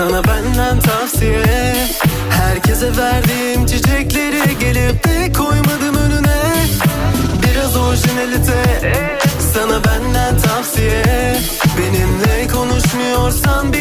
Sana benden tavsiye. Herkese verdiğim çiçekleri Gelip de koymadım önüne. Biraz orijinalite. Sana benden tavsiye. Benimle konuşmuyorsan bir